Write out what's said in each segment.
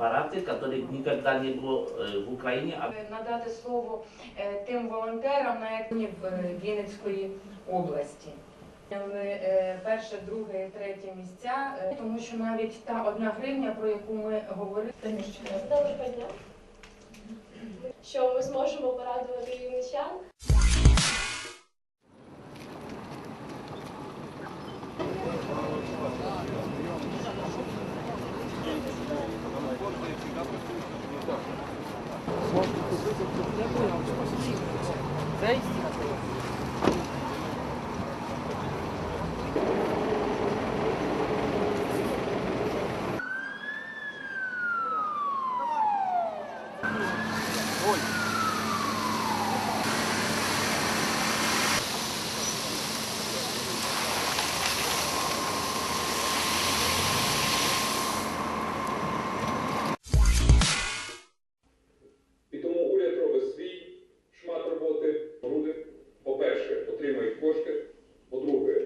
апараты, которых никогда не было э, в Украине, а надати слово е, тим волонтерам на якні в е, Вінницької області. Зайняли, е, Перше, друге, третє місця, е, тому що навіть та одна гривня, про яку ми говорили, Доброго дня. Що ми зможемо порадувати вінничан? І отримують кошти. По-друге,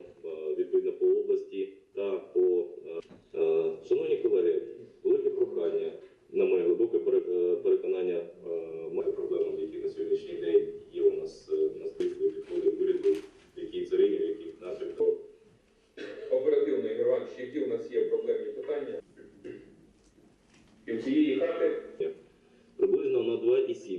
е, відповідно по області та по е, е, шановні колеги, велике прохання на моє глибоке переконання маю проблемам, які на сьогоднішній день є у нас на списку відходи уряду, які царині, які наслідок оперативної граванші, які у нас є проблемні питання. І в цієї хати приблизно на 2,7.